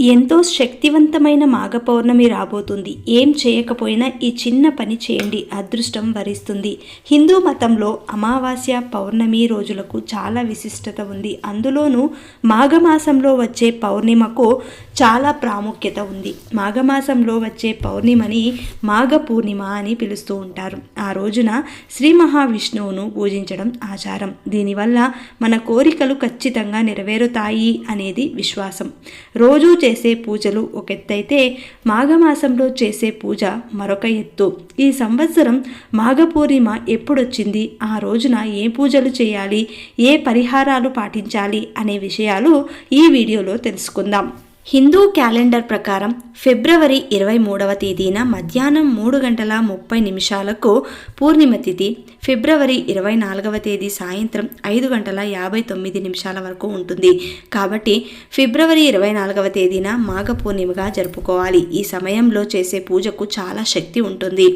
ఎంతో శక్తివంతమైన మాఘ పౌర్ణమి రాబోతుంది. ఏం చేయకపోయినా ఈ చిన్న పని చేయండి అదృష్టం వరిస్తుంది. హిందూ మతంలో అమావాస్య పౌర్ణమి రోజులకు చాలా విశిష్టత ఉంది. అందులోనూ మాఘమాసంలో వచ్చే పౌర్ణిమకు చాలా ప్రాముఖ్యత ఉంది. మాఘమాసంలో వచ్చే పౌర్ణిమని మాఘ పూర్ణిమ అని పిలుస్తూ ఉంటారు. ఆ రోజున శ్రీ మహావిష్ణువును పూజించడం ఆచారం. దీనివల్ల మన కోరికలు ఖచ్చితంగా నెరవేరుతాయి అనేది విశ్వాసం. రోజు చేసే పూజలు ఒక ఎత్తైతే మాఘమాసంలో చేసే పూజ మరొక ఎత్తు. ఈ సంవత్సరం మాఘ పూర్ణిమ ఎప్పుడొచ్చింది? ఆ రోజున ఏ పూజలు చేయాలి? ఏ పరిహారాలు పాటించాలి? అనే విషయాలు ఈ వీడియోలో తెలుసుకుందాం. హిందూ క్యాలెండర్ ప్రకారం ఫిబ్రవరి ఇరవై మూడవ తేదీన మధ్యాహ్నం మూడు గంటల ముప్పై నిమిషాలకు పూర్ణిమ తిథి ఫిబ్రవరి ఇరవై నాలుగవ తేదీ సాయంత్రం ఐదు గంటల యాభై తొమ్మిది నిమిషాల వరకు ఉంటుంది. కాబట్టి ఫిబ్రవరి ఇరవై నాలుగవ తేదీన మాఘ పూర్ణిమగా జరుపుకోవాలి. ఈ సమయంలో చేసే పూజకు చాలా శక్తి ఉంటుంది.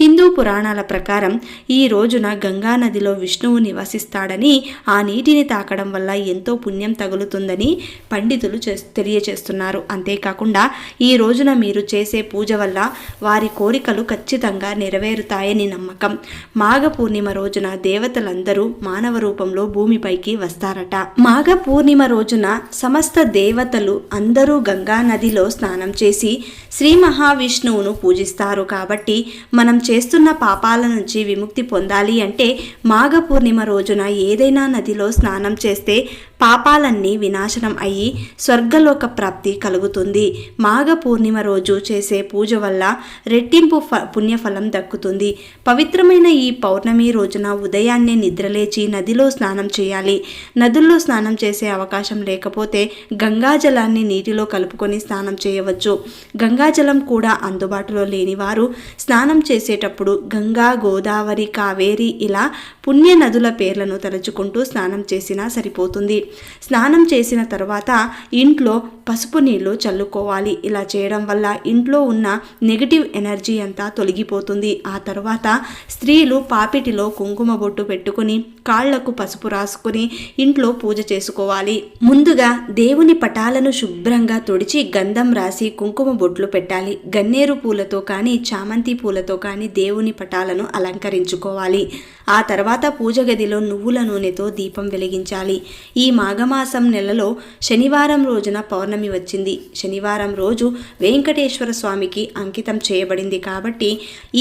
హిందూ పురాణాల ప్రకారం ఈ రోజున గంగా నదిలో విష్ణువు నివసిస్తాడని ఆ నీటిని తాకడం వల్ల ఎంతో పుణ్యం తగులుతుందని పండితులు తెలియచేస్తున్నారు. అంతేకాకుండా ఈ రోజున మీరు చేసే పూజ వల్ల వారి కోరికలు ఖచ్చితంగా నెరవేరుతాయని నమ్మకం. మాఘ పూర్ణిమ పూర్ణిమ రోజున దేవతలందరూ మానవ రూపంలో భూమిపైకి వస్తారట. మాఘ పూర్ణిమ రోజున సమస్త దేవతలు అందరూ గంగా నదిలో స్నానం చేసి శ్రీ మహావిష్ణువును పూజిస్తారు. కాబట్టి మనం చేస్తున్న పాపాల నుంచి విముక్తి పొందాలి అంటే మాఘ పూర్ణిమ రోజున ఏదైనా నదిలో స్నానం చేస్తే పాపాలన్నీ వినాశనం అయ్యి స్వర్గలోక ప్రాప్తి కలుగుతుంది. మాఘ పూర్ణిమ రోజు చేసే పూజ వల్ల రెట్టింపు ఫ పుణ్యఫలం దక్కుతుంది. పవిత్రమైన ఈ పౌర్ణమి రోజున ఉదయాన్నే నిద్రలేచి నదిలో స్నానం చేయాలి. నదుల్లో స్నానం చేసే అవకాశం లేకపోతే గంగాజలాన్ని నీటిలో కలుపుకొని స్నానం చేయవచ్చు. గంగాజలం కూడా అందుబాటులో లేని వారు స్నానం చేసేటప్పుడు గంగా గోదావరి కావేరి ఇలా పుణ్య నదుల పేర్లను తలుచుకుంటూ స్నానం చేసినా సరిపోతుంది. స్నానం చేసిన తర్వాత ఇంట్లో పసుపు నీళ్ళు చల్లుకోవాలి. ఇలా చేయడం వల్ల ఇంట్లో ఉన్న నెగిటివ్ ఎనర్జీ అంతా తొలగిపోతుంది. ఆ తర్వాత స్త్రీలు పాపిటిలో కుంకుమ బొట్టు పెట్టుకుని కాళ్ళకు పసుపు రాసుకుని ఇంట్లో పూజ చేసుకోవాలి. ముందుగా దేవుని పటాలను శుభ్రంగా తుడిచి గంధం రాసి కుంకుమ బొట్లు పెట్టాలి. గన్నేరు పూలతో కానీ చామంతి పూలతో కానీ దేవుని పటాలను అలంకరించుకోవాలి. ఆ తర్వాత పూజ గదిలో నువ్వుల నూనెతో దీపం వెలిగించాలి. ఈ మాఘమాసం నెలలో శనివారం రోజున పౌర్ణమి వచ్చింది. శనివారం రోజు వెంకటేశ్వర స్వామికి అంకితం చేయబడింది కాబట్టి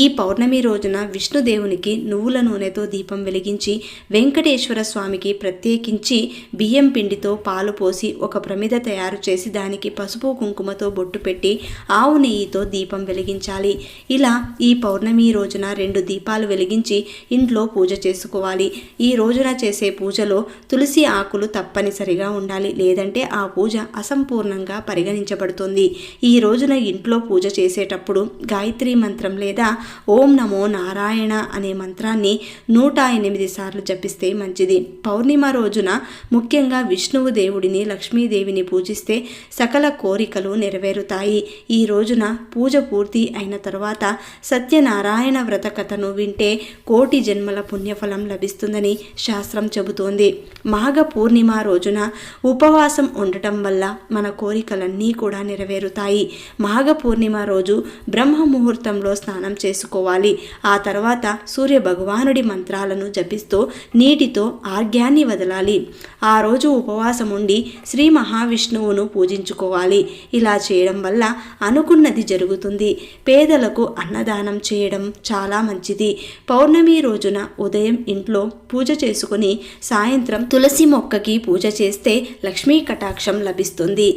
ఈ పౌర్ణమి రోజున విష్ణుదేవునికి నువ్వుల నూనెతో దీపం వెలిగించి వెంకటేశ్వర స్వామికి ప్రత్యేకించి బియ్యం పిండితో పాలు పోసి ఒక ప్రమిద తయారు చేసి దానికి పసుపు కుంకుమతో బొట్టు పెట్టి ఆవు నెయ్యితో దీపం వెలిగించాలి. ఇలా ఈ పౌర్ణమి రోజున రెండు దీపాలు వెలిగించి ఇంట్లో పూజ చేసుకోవాలి. ఈ రోజున చేసే పూజలో తులసి ఆకులు తప్పనిసరిగా ఉండాలి. లేదంటే ఆ పూజ అసంపూర్ణంగా పరిగణించబడుతుంది. ఈ రోజున ఇంట్లో పూజ చేసేటప్పుడు గాయత్రి మంత్రం లేదా ఓం నమో నారాయణ అనే మంత్రాన్ని నూట ఎనిమిది సార్లు జపిస్తే మంచిది. పౌర్ణిమ రోజున ముఖ్యంగా విష్ణువు దేవుడిని లక్ష్మీదేవిని పూజిస్తే సకల కోరికలు నెరవేరుతాయి. ఈ రోజున పూజ పూర్తి అయిన తర్వాత సత్యనారాయణ వ్రత కథను వింటే కోటి జన్మల పుణ్యఫలం లభిస్తుందని శాస్త్రం చెబుతోంది. మాఘ పూర్ణిమ రోజున ఉపవాసం ఉండటం వల్ల మన కోరికలన్నీ కూడా నెరవేరుతాయి. మాఘ పూర్ణిమ రోజు బ్రహ్మ ముహూర్తంలో స్నానం చేసుకోవాలి. ఆ తర్వాత సూర్య భగవానుడి మంత్రాలను జపిస్తూ నీటితో ఆర్గ్యాన్ని వదలాలి. ఆ రోజు ఉపవాసం ఉండి శ్రీ మహావిష్ణువును పూజించుకోవాలి. ఇలా చేయడం వల్ల అనుకున్నది జరుగుతుంది. పేదలకు అన్నదానం చేయడం చాలా మంచిది. పౌర్ణమి రోజున ఉదయం ఇంట్లో పూజ చేసుకుని సాయంత్రం తులసి మొక్కకి పూజ చేస్తే లక్ష్మీ కటాక్షం లభిస్తుంది.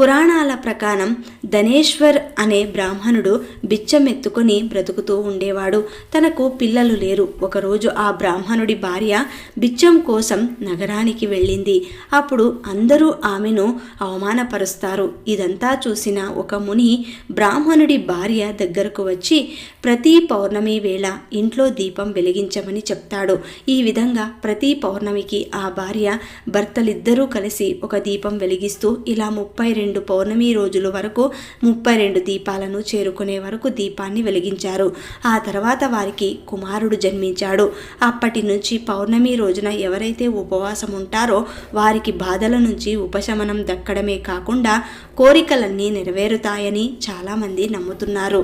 పురాణాల ప్రకారం ధనేశ్వర్ అనే బ్రాహ్మణుడు బిచ్చం ఎత్తుకొని బ్రతుకుతూ ఉండేవాడు. తనకు పిల్లలు లేరు. ఒకరోజు ఆ బ్రాహ్మణుడి భార్య బిచ్చం కోసం నగరానికి వెళ్ళింది. అప్పుడు అందరూ ఆమెను అవమానపరుస్తారు. ఇదంతా చూసిన ఒక ముని బ్రాహ్మణుడి భార్య దగ్గరకు వచ్చి ప్రతి పౌర్ణమి వేళ ఇంట్లో దీపం వెలిగించమని చెప్తాడు. ఈ విధంగా ప్రతి పౌర్ణమికి ఆ భార్య భర్తలిద్దరూ కలిసి ఒక దీపం వెలిగిస్తూ ఇలా ముప్పై రెండు రెండు పౌర్ణమి రోజుల వరకు ముప్పై రెండు దీపాలను చేరుకునే వరకు దీపాన్ని వెలిగించారు. ఆ తర్వాత వారికి కుమారుడు జన్మించాడు. అప్పటి నుంచి పౌర్ణమి రోజున ఎవరైతే ఉపవాసం ఉంటారో వారికి బాధల నుంచి ఉపశమనం దక్కడమే కాకుండా కోరికలన్నీ నెరవేరుతాయని చాలామంది నమ్ముతున్నారు.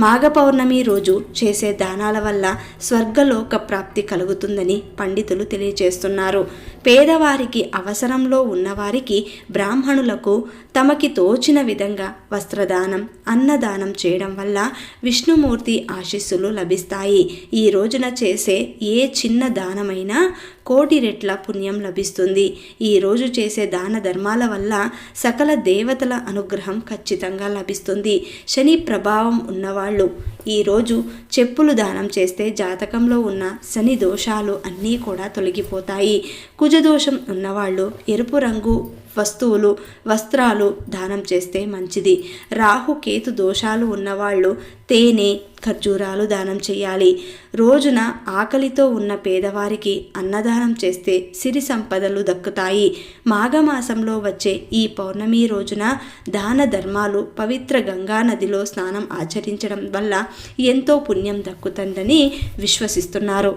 మాఘ పౌర్ణమి రోజు చేసే దానాల వల్ల స్వర్గలోక ప్రాప్తి కలుగుతుందని పండితులు తెలియజేస్తున్నారు. పేదవారికి అవసరంలో ఉన్నవారికి బ్రాహ్మణులకు తమకి తోచిన విధంగా వస్త్రదానం అన్నదానం చేయడం వల్ల విష్ణుమూర్తి ఆశీస్సులు లభిస్తాయి. ఈ రోజున చేసే ఏ చిన్న దానమైనా కోటి రెట్ల పుణ్యం లభిస్తుంది. ఈరోజు చేసే దాన ధర్మాల వల్ల సకల దేవతల అనుగ్రహం ఖచ్చితంగా లభిస్తుంది. శని ప్రభావం ఉన్నవాళ్ళు ఈరోజు చెప్పులు దానం చేస్తే జాతకంలో ఉన్న శని దోషాలు అన్నీ కూడా తొలగిపోతాయి. కుజదోషం ఉన్నవాళ్ళు ఎరుపు రంగు వస్తువులు వస్త్రాలు దానం చేస్తే మంచిది. రాహు కేతు దోషాలు ఉన్నవాళ్ళు తేనె ఖర్జూరాలు దానం చేయాలి. రోజున ఆకలితో ఉన్న పేదవారికి అన్నదానం చేస్తే సిరి సంపదలు దక్కుతాయి. మాఘమాసంలో వచ్చే ఈ పౌర్ణమి రోజున దాన ధర్మాలు పవిత్ర గంగా నదిలో స్నానం ఆచరించడం వల్ల ఎంతో పుణ్యం దక్కుతుందని విశ్వసిస్తున్నారు.